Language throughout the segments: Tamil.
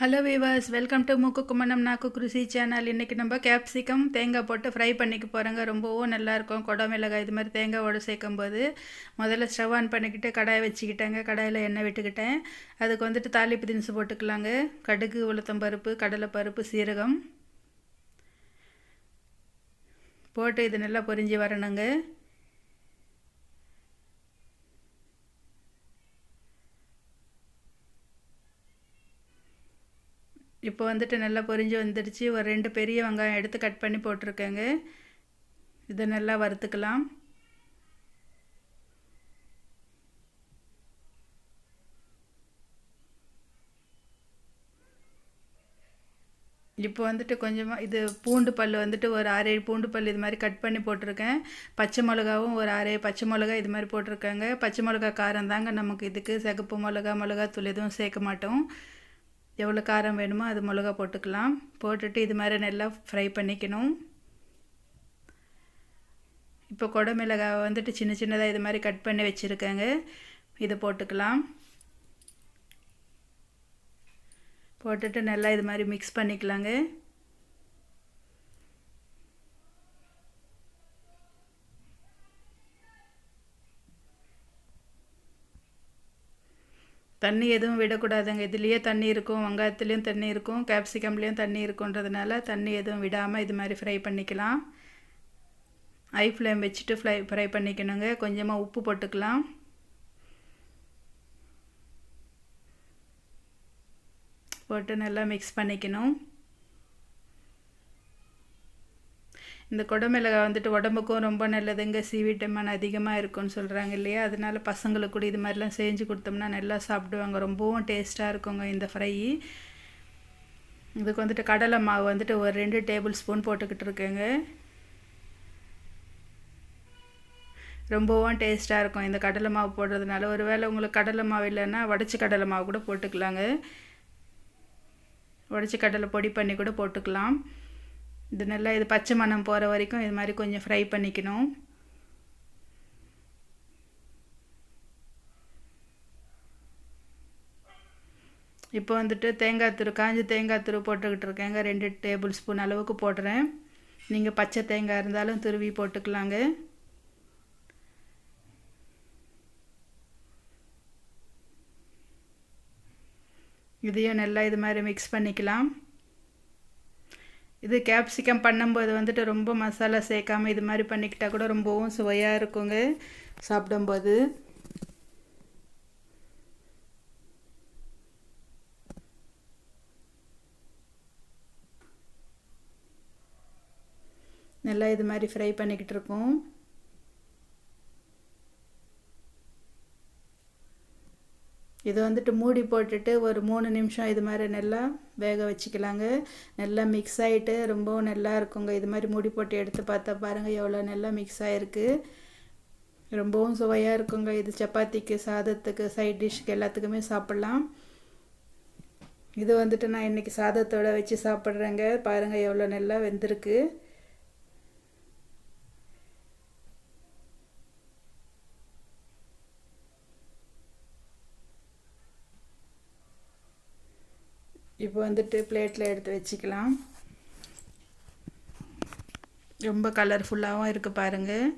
ஹலோ வீவர்ஸ் வெல்கம் டு மூக்கு கும்மனம் நாக்கு குருசி சேனல் இன்றைக்கி நம்ம கேப்சிகம் தேங்காய் போட்டு ஃப்ரை பண்ணிக்க போகிறோங்க ரொம்பவும் நல்லாயிருக்கும் கொடை மிளகாய் இது மாதிரி தேங்காயோடு சேர்க்கும் போது முதல்ல ஸ்டவ் ஆன் பண்ணிக்கிட்டு கடாயை வச்சுக்கிட்டேங்க. கடாயில் எண்ணெய் விட்டுக்கிட்டேன். அதுக்கு வந்துட்டு தாளிப்பு தினுசு போட்டுக்கலாங்க. கடுகு உளுத்தம் பருப்பு கடலைப்பருப்பு சீரகம். போட்டு இது நல்லா பொரிஞ்சு வரணுங்க. இப்போ வந்துட்டு நல்லா பொரிஞ்சு வந்துடுச்சு. ஒரு ரெண்டு பெரிய வெங்காயம் எடுத்து கட் பண்ணி போட்டிருக்கேங்க. இதை நல்லா வறுத்துக்கலாம். இப்போ வந்துட்டு கொஞ்சமாக இது பூண்டு பல் வந்துட்டு ஒரு ஆறேழு பூண்டு பல் இது மாதிரி கட் பண்ணி போட்டிருக்கேன். பச்சை மிளகாவும் ஒரு ஆறேழு பச்சை மிளகா இது மாதிரி போட்டிருக்கேங்க. பச்சை மிளகா காரம் தாங்க நமக்கு இதுக்கு. சிகப்பு மிளகா மிளகாத்தூள் எதுவும் சேர்க்க மாட்டோம். எவ்வளோ காரம் வேணுமோ அது மிளகா போட்டுக்கலாம். போட்டுட்டு இது மாதிரி நல்லா ஃப்ரை பண்ணிக்கணும். இப்போ கொடை வந்துட்டு சின்ன சின்னதாக இது மாதிரி கட் பண்ணி வச்சுருக்கேங்க. இதை போட்டுக்கலாம். போட்டுட்டு நல்லா இது மாதிரி மிக்ஸ் பண்ணிக்கலாங்க. தண்ணி எதுவும் விடக்கூடாதுங்க. இதுலேயே தண்ணி இருக்கும் வெங்காயத்துலேயும் தண்ணி இருக்கும் கேப்சிகம்லேயும் தண்ணி இருக்குன்றதுனால தண்ணி எதுவும் விடாமல் இது மாதிரி ஃப்ரை பண்ணிக்கலாம். ஐ ஃப்ளேம் வச்சுட்டு ஃப்ரை ஃப்ரை பண்ணிக்கணுங்க. கொஞ்சமாக உப்பு போட்டுக்கலாம். போட்டு நல்லா மிக்ஸ் பண்ணிக்கணும். இந்த குடமிளகாய் வந்துட்டு உடம்புக்கும் ரொம்ப நல்லதுங்க. சி விட்டமின் அதிகமாக இருக்கும்னு சொல்கிறாங்க இல்லையா? அதனால பசங்களுக்கு கூட இது மாதிரிலாம் செஞ்சு கொடுத்தோம்னா நல்லா சாப்பிடுவாங்க. ரொம்பவும் டேஸ்ட்டாக இருக்குங்க இந்த ஃப்ரை இதுக்கு வந்துட்டு கடலை மாவு வந்துட்டு ஒரு ரெண்டு டேபிள் ஸ்பூன் போட்டுக்கிட்டு இருக்கேங்க. ரொம்பவும் டேஸ்ட்டாக இருக்கும் இந்த கடலை மாவு போடுறதுனால. ஒரு வேளை உங்களுக்கு கடலை மாவு இல்லைன்னா உடச்சி கடலை மாவு கூட போட்டுக்கலாங்க. உடச்சி கடலை பொடி பண்ணி கூட போட்டுக்கலாம். இது நல்லா இது பச்சை மணம் போகிற வரைக்கும் இது மாதிரி கொஞ்சம் ஃப்ரை பண்ணிக்கணும். இப்போ வந்துட்டு தேங்காய் துரு காஞ்சி தேங்காய் துரு போட்டுக்கிட்டு இருக்கேங்க. ரெண்டு டேபிள் ஸ்பூன் அளவுக்கு போடுறேன் நீங்கள் பச்சை தேங்காய் இருந்தாலும் துருவி போட்டுக்கலாங்க. இதையும் நல்லா இது மாதிரி மிக்ஸ் பண்ணிக்கலாம். இது கேப்சிகம் பண்ணும்போது வந்துட்டு ரொம்ப மசாலா சேர்க்காமல் இது மாதிரி பண்ணிக்கிட்டால் கூட ரொம்பவும் சுவையாக இருக்குங்க. சாப்பிடும்போது. நல்லா இது மாதிரி ஃப்ரை பண்ணிக்கிட்டு இருக்கோம். இது வந்துட்டு மூடி போட்டுட்டு ஒரு மூணு நிமிஷம் இது மாதிரி நல்லா வேக வச்சுக்கலாங்க. நல்லா மிக்ஸ் ஆகிட்டு ரொம்பவும் நல்லா இருக்குங்க. இது மாதிரி மூடி போட்டு எடுத்து பார்த்தா பாருங்கள் எவ்வளோ நல்லா மிக்ஸ் ஆகிருக்கு ரொம்பவும் சுவையாக இருக்குங்க. இது சப்பாத்திக்கு சாதத்துக்கு சைட் டிஷ்க்கு எல்லாத்துக்குமே சாப்பிட்லாம். இது வந்துட்டு நான் இன்றைக்கி சாதத்தோடு வச்சு சாப்பிட்றேங்க. பாருங்கள் எவ்வளோ நல்லா வெந்திருக்கு. இப்போ வந்துட்டு பிளேட்டில் எடுத்து வச்சுக்கலாம். ரொம்ப கலர்ஃபுல்லாகவும் இருக்குது பாருங்கள்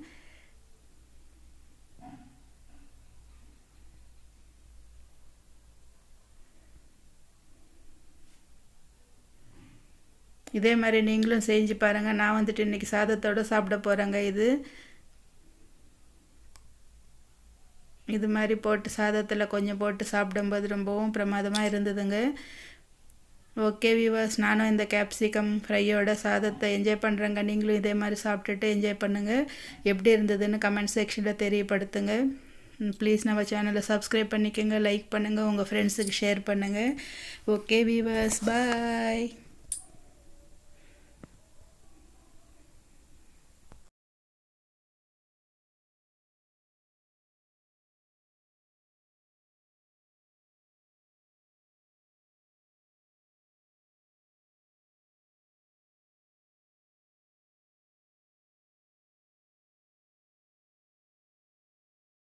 இதே மாதிரி நீங்களும் செஞ்சு பாருங்கள் நான் வந்துட்டு இன்றைக்கி சாதத்தோடு சாப்பிட போகிறேங்க இது. இது மாதிரி போட்டு சாதத்தில் கொஞ்சம் போட்டு சாப்பிடும்போது ரொம்பவும் பிரமாதமாக இருந்ததுங்க. ஓகே வியூவர்ஸ் நானும் இந்த கேப்சிகம் ஃப்ரையோட சாதத்தை என்ஜாய் பண்ணுறேங்க நீங்களும் இதே மாதிரி சாப்பிட்டுட்டு என்ஜாய் பண்ணுங்கள் எப்படி இருந்ததுன்னு கமெண்ட் செக்ஷனில் தெரியப்படுத்துங்க. ப்ளீஸ் நம்ம சேனலை சப்ஸ்கிரைப் பண்ணிக்கோங்க லைக் பண்ணுங்கள் உங்கள் ஃப்ரெண்ட்ஸுக்கு ஷேர் பண்ணுங்கள் ஓகே வியூவர்ஸ் பாய்